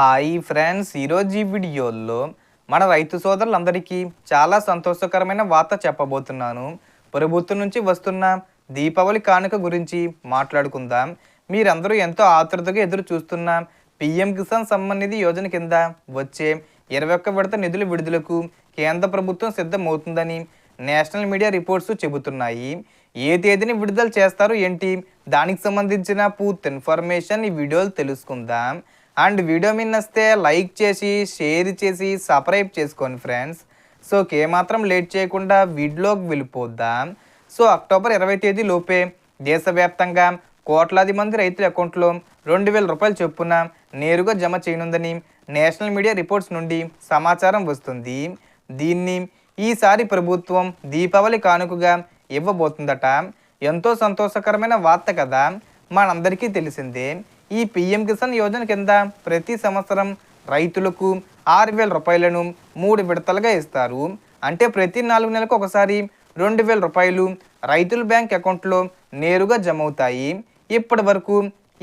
Hi friends ఈరోజు ఈ వీడియోలో మన రైతు సోదరులందరికీ చాలా సంతోషకరమైన వార్త చెప్పబోతున్నాను. ప్రభుత్వం నుంచి వస్తున్న దీపావళి కానుక గురించి మాట్లాడుకుందాం. మీరందరూ ఎంతో ఆతృతగా ఎదురు చూస్తున్న పిఎం కిసాన్ సమ్మాన్ నిధి యోజన కింద వచ్చే ఇరవై ఒక్క విడత నిధుల విడుదలకు కేంద్ర ప్రభుత్వం సిద్ధమవుతుందని నేషనల్ మీడియా రిపోర్ట్స్ చెబుతున్నాయి. ఏ తేదీని విడుదల చేస్తారు ఏంటి? దానికి సంబంధించిన పూర్తి ఇన్ఫర్మేషన్ ఈ వీడియోలు తెలుసుకుందాం. అండ్ వీడియో మీద నచ్చితే లైక్ చేసి షేర్ చేసి సబ్స్క్రైబ్ చేసుకోండి ఫ్రెండ్స్. సో ఏమాత్రం లేట్ చేయకుండా వీడియోకి వెళ్ళిపోద్దాం. సో అక్టోబర్ ఇరవై తేదీ లోపే దేశవ్యాప్తంగా కోట్లాది మంది రైతుల అకౌంట్లో రెండు వేల రూపాయలు చొప్పున నేరుగా జమ చేయనుందని నేషనల్ మీడియా రిపోర్ట్స్ నుండి సమాచారం వస్తుంది. దీన్ని ఈసారి ప్రభుత్వం దీపావళి కానుకగా ఇవ్వబోతుందట. ఎంతో సంతోషకరమైన వార్త కదా మనందరికీ తెలిసిందే. ఈ పిఎం కిసాన్ యోజన కింద ప్రతి సంవత్సరం రైతులకు ఆరు వేల రూపాయలను మూడు విడతలుగా ఇస్తారు. అంటే ప్రతి నాలుగు నెలలకు ఒకసారి రెండు వేల రూపాయలు రైతుల బ్యాంక్ అకౌంట్లో నేరుగా జమ అవుతాయి. ఇప్పటి వరకు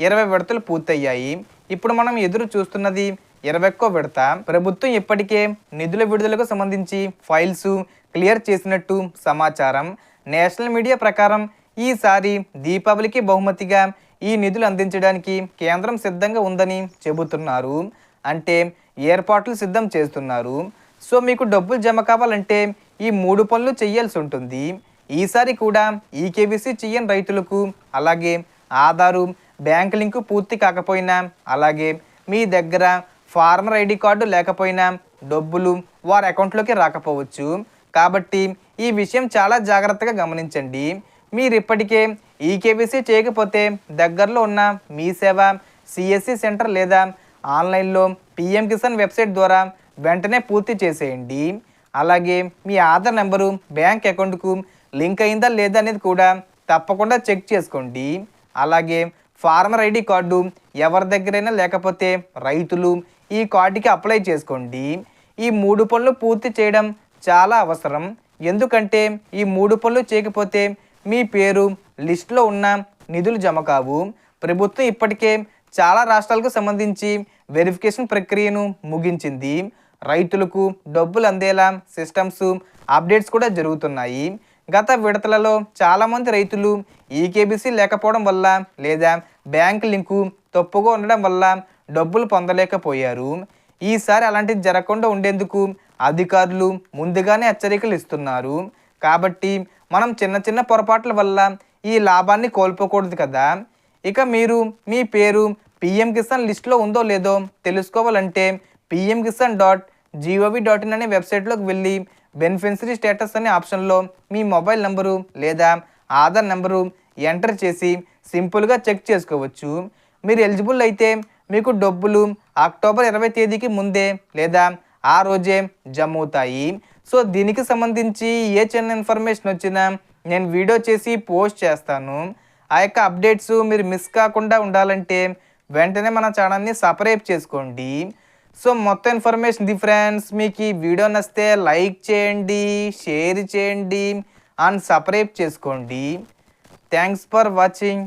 ఇరవై విడతలు పూర్తయ్యాయి. ఇప్పుడు మనం ఎదురు చూస్తున్నది ఇరవై ఒక్కో విడత. ప్రభుత్వం ఇప్పటికే నిధుల విడుదలకు సంబంధించి ఫైల్స్ క్లియర్ చేసినట్టు సమాచారం. నేషనల్ మీడియా ప్రకారం ఈసారి దీపావళికి బహుమతిగా ఈ నిధులు అందించడానికి కేంద్రం సిద్ధంగా ఉందని చెబుతున్నారు. అంటే ఏర్పాట్లు సిద్ధం చేస్తున్నారు. సో మీకు డబ్బులు జమ కావాలంటే ఈ మూడు పనులు చేయాల్సి ఉంటుంది. ఈసారి కూడా ఈకేబీసీ చేయని రైతులకు అలాగే ఆధారు బ్యాంక్ లింకు పూర్తి కాకపోయినా అలాగే మీ దగ్గర ఫార్మర్ ఐడి కార్డు లేకపోయినా డబ్బులు వారి అకౌంట్లోకి రాకపోవచ్చు. కాబట్టి ఈ విషయం చాలా జాగ్రత్తగా గమనించండి. మీరు ఇప్పటికే ఈకేబీసీ చేయకపోతే దగ్గరలో ఉన్న మీ సేవ సిఎస్సి సెంటర్ లేదా ఆన్లైన్లో పిఎం కిసాన్ వెబ్సైట్ ద్వారా వెంటనే పూర్తి చేసేయండి. అలాగే మీ ఆధార్ నెంబరు బ్యాంక్ అకౌంట్కు లింక్ అయిందా లేదా అనేది కూడా తప్పకుండా చెక్ చేసుకోండి. అలాగే ఫార్మర్ ఐడి కార్డు ఎవరి దగ్గరైనా లేకపోతే రైతులు ఈ కార్డుకి అప్లై చేసుకోండి. ఈ మూడు పనులు పూర్తి చేయడం చాలా అవసరం. ఎందుకంటే ఈ మూడు పనులు చేయకపోతే మీ పేరు లిస్టులో ఉన్న నిధులు జమ కావు. ప్రభుత్వం ఇప్పటికే చాలా రాష్ట్రాలకు సంబంధించి వెరిఫికేషన్ ప్రక్రియను ముగించింది. రైతులకు డబ్బులు అందేలా సిస్టమ్స్ అప్డేట్స్ కూడా జరుగుతున్నాయి. గత విడతలలో చాలామంది రైతులు ఈకేబీసీ లేకపోవడం వల్ల లేదా బ్యాంక్ లింకు తప్పుగా ఉండడం వల్ల డబ్బులు పొందలేకపోయారు. ఈసారి అలాంటిది జరగకుండా ఉండేందుకు అధికారులు ముందుగానే హెచ్చరికలు ఇస్తున్నారు. కాబట్టి మనం చిన్న చిన్న పొరపాట్ల వల్ల ఈ లాభాన్ని కోల్పోకూడదు కదా. ఇక మీరు మీ పేరు పిఎం కిసాన్ లిస్ట్లో ఉందో లేదో తెలుసుకోవాలంటే PM Kisan dot G O V dot in అనే వెబ్సైట్లోకి వెళ్ళి బెనిఫిషరీ స్టేటస్ అనే ఆప్షన్లో మీ మొబైల్ నెంబరు లేదా ఆధార్ నెంబరు ఎంటర్ చేసి సింపుల్గా చెక్ చేసుకోవచ్చు. మీరు ఎలిజిబుల్ అయితే మీకు డబ్బులు అక్టోబర్ ఇరవై తేదీకి ముందే లేదా ఆ రోజే జమ అవుతాయి సో దీనికి సంబంధించి ఏ చిన్న ఇన్ఫర్మేషన్ వచ్చినా నేను వీడియో చేసి పోస్ట్ చేస్తాను. ఆ యొక్క అప్డేట్స్ మీరు మిస్ కాకుండా ఉండాలంటే వెంటనే మన ఛానల్ని సపరేట్ చేసుకోండి. సో మొత్తం ఇన్ఫర్మేషన్ ఇది ఫ్రెండ్స్ మీకు ఈ వీడియో నచ్చితే లైక్ చేయండి షేర్ చేయండి అండ్ సపరేట్ చేసుకోండి. Thanks for watching.